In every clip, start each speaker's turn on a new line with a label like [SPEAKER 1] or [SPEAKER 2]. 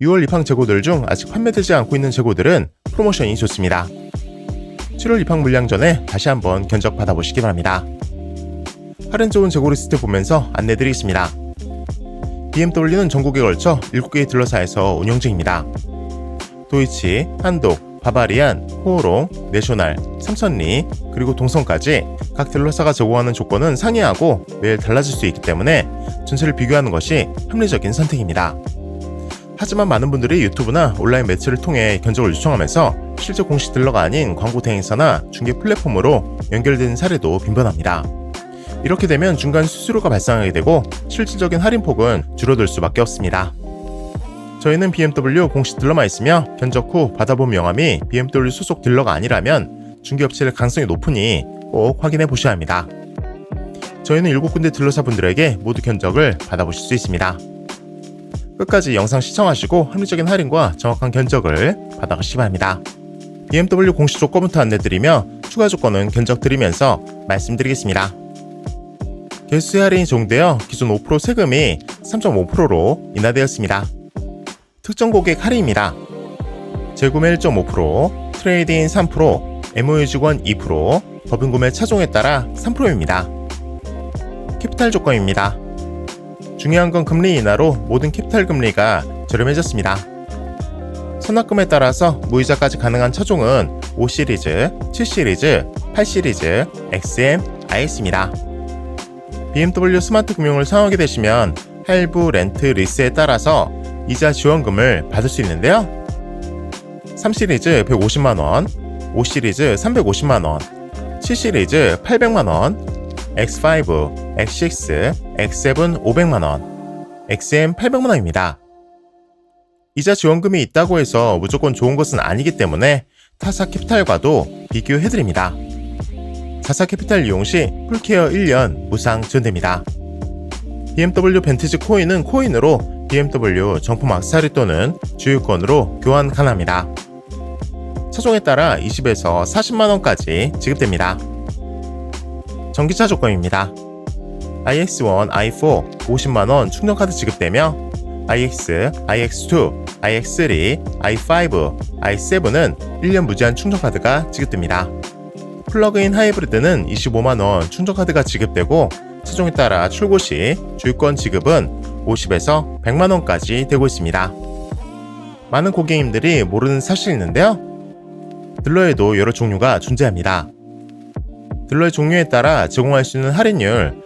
[SPEAKER 1] 6월 입항 재고들 중 아직 판매되지 않고 있는 재고들은 프로모션이 좋습니다. 7월 입항 물량 전에 다시 한번 견적 받아보시기 바랍니다. 할인 좋은 재고 리스트 보면서 안내드리겠습니다. BMW는 전국에 걸쳐 7개의 딜러사에서 운영 중입니다. 도이치, 한독, 바바리안, 호오롱, 내셔널, 삼천리, 그리고 동성까지 각 딜러사가 제공하는 조건은 상이하고 매일 달라질 수 있기 때문에 전체를 비교하는 것이 합리적인 선택입니다. 하지만 많은 분들이 유튜브나 온라인 매체를 통해 견적을 요청하면서 실제 공식 딜러가 아닌 광고 대행사나 중개 플랫폼으로 연결되는 사례도 빈번합니다. 이렇게 되면 중간 수수료가 발생하게 되고 실질적인 할인 폭은 줄어들 수밖에 없습니다. 저희는 BMW 공식 딜러만 있으며 견적 후 받아본 명함이 BMW 소속 딜러가 아니라면 중개업체의 가능성이 높으니 꼭 확인해 보셔야 합니다. 저희는 7군데 딜러사분들에게 모두 견적을 받아보실 수 있습니다. 끝까지 영상 시청하시고 합리적인 할인과 정확한 견적을 받아가시기 바랍니다. BMW 공식 조건부터 안내드리며 추가 조건은 견적 드리면서 말씀드리겠습니다. 개수의 할인이 적용되어 기존 5% 세금이 3.5%로 인하되었습니다. 특정 고객 할인입니다. 재구매 1.5%, 트레이드인 3%, MOU 직원 2%, 법인 구매 차종에 따라 3%입니다. 캐피탈 조건입니다. 중요한 건 금리 인하로 모든 캐피탈 금리가 저렴해졌습니다. 선납금에 따라서 무이자까지 가능한 차종은 5시리즈, 7시리즈, 8시리즈, XM, IS입니다. BMW 스마트 금융을 사용하게 되시면 할부, 렌트, 리스에 따라서 이자 지원금을 받을 수 있는데요. 3시리즈 150만원, 5시리즈 350만원, 7시리즈 800만원, X5, X6, X7 500만원, XM 800만원입니다. 이자 지원금이 있다고 해서 무조건 좋은 것은 아니기 때문에 타사 캐피탈과도 비교해드립니다. 자사 캐피탈 이용 시 풀케어 1년 무상 지원됩니다. BMW 벤티지 코인은 코인으로 BMW 정품 악세사리 또는 주유권으로 교환 가능합니다. 차종에 따라 20에서 40만원까지 지급됩니다. 전기차 조건입니다. iX1, i4 50만원 충전카드 지급되며 iX, iX2, iX3, i5, i7은 1년 무제한 충전카드가 지급됩니다. 플러그인 하이브리드는 25만원 충전카드가 지급되고 차종에 따라 출고 시 주유권 지급은 50에서 100만원까지 되고 있습니다. 많은 고객님들이 모르는 사실이 있는데요. 딜러에도 여러 종류가 존재합니다. 딜러의 종류에 따라 제공할 수 있는 할인율,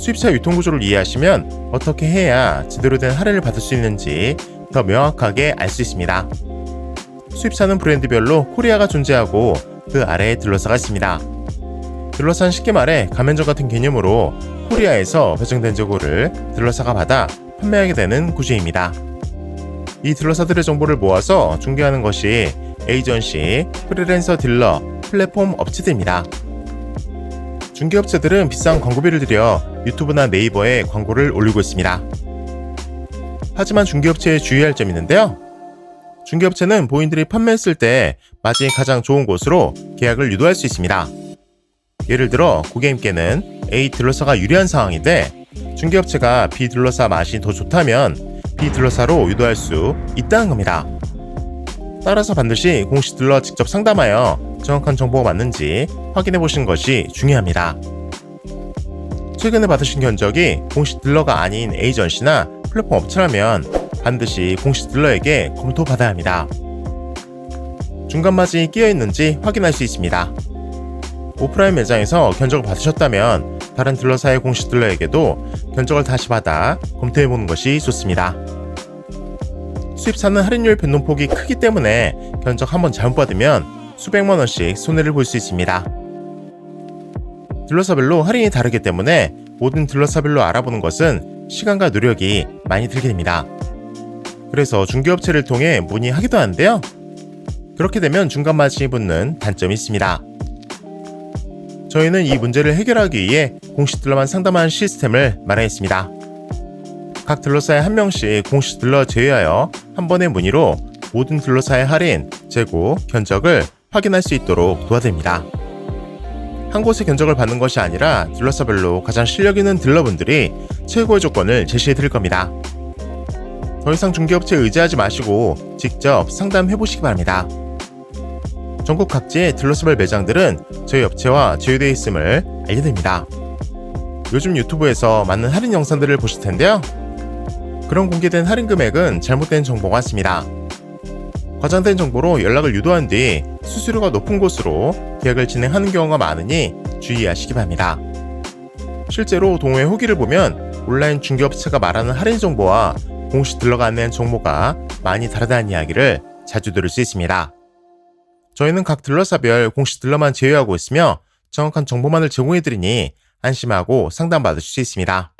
[SPEAKER 1] 수입차 유통 구조를 이해하시면 어떻게 해야 제대로 된 할인을 받을 수 있는지 더 명확하게 알 수 있습니다. 수입차는 브랜드별로 코리아가 존재하고 그 아래에 딜러사가 있습니다. 딜러사는 쉽게 말해 가면점 같은 개념으로 코리아에서 배정된 재고를 딜러사가 받아 판매하게 되는 구조입니다. 이 딜러사들의 정보를 모아서 중개하는 것이 에이전시, 프리랜서 딜러, 플랫폼 업체들입니다. 중개업체들은 비싼 광고비를 들여 유튜브나 네이버에 광고를 올리고 있습니다. 하지만 중개업체에 주의할 점이 있는데요. 중개업체는 본인들이 판매했을 때 마진이 가장 좋은 곳으로 계약을 유도할 수 있습니다. 예를 들어 고객님께는 A 딜러사가 유리한 상황인데 중개업체가 B 딜러사 맛이 더 좋다면 B 딜러사로 유도할 수 있다는 겁니다. 따라서 반드시 공식 딜러 직접 상담하여 정확한 정보가 맞는지 확인해 보시는 것이 중요합니다. 최근에 받으신 견적이 공식 딜러가 아닌 에이전시나 플랫폼 업체라면 반드시 공식 딜러에게 검토받아야 합니다. 중간 마진이 끼어 있는지 확인할 수 있습니다. 오프라인 매장에서 견적을 받으셨다면 다른 딜러사의 공식 딜러에게도 견적을 다시 받아 검토해 보는 것이 좋습니다. 수입사는 할인율 변동폭이 크기 때문에 견적 한번 잘못 받으면 수백만 원씩 손해를 볼 수 있습니다. 딜러사별로 할인이 다르기 때문에 모든 딜러사별로 알아보는 것은 시간과 노력이 많이 들게 됩니다. 그래서 중개업체를 통해 문의하기도 하는데요. 그렇게 되면 중간 마진이 붙는 단점이 있습니다. 저희는 이 문제를 해결하기 위해 공식 딜러만 상담하는 시스템을 마련했습니다. 각 딜러사에 한 명씩 공식 딜러 제외하여 한 번의 문의로 모든 딜러사의 할인, 재고, 견적을 확인할 수 있도록 도와드립니다. 한 곳의 견적을 받는 것이 아니라 딜러사별로 가장 실력 있는 딜러분들이 최고의 조건을 제시해 드릴 겁니다. 더 이상 중개업체에 의지하지 마시고 직접 상담해 보시기 바랍니다. 전국 각지의 딜러스별 매장들은 저희 업체와 제휴되어 있음을 알려드립니다. 요즘 유튜브에서 많은 할인 영상들을 보실 텐데요. 그런 공개된 할인 금액은 잘못된 정보 같습니다. 과장된 정보로 연락을 유도한 뒤 수수료가 높은 곳으로 계약을 진행하는 경우가 많으니 주의하시기 바랍니다. 실제로 동호회 후기를 보면 온라인 중개업체가 말하는 할인 정보와 딜러가 안내한 정보가 많이 다르다는 이야기를 자주 들을 수 있습니다. 저희는 각 딜러사별 공식 딜러만 제외하고 있으며 정확한 정보만을 제공해드리니 안심하고 상담받으실 수 있습니다.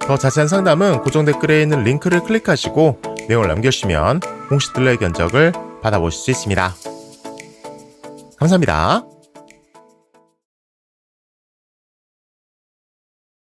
[SPEAKER 1] 더 자세한 상담은 고정 댓글에 있는 링크를 클릭하시고 내용을 남겨주시면 딜러의 견적을 받아보실 수 있습니다. 감사합니다.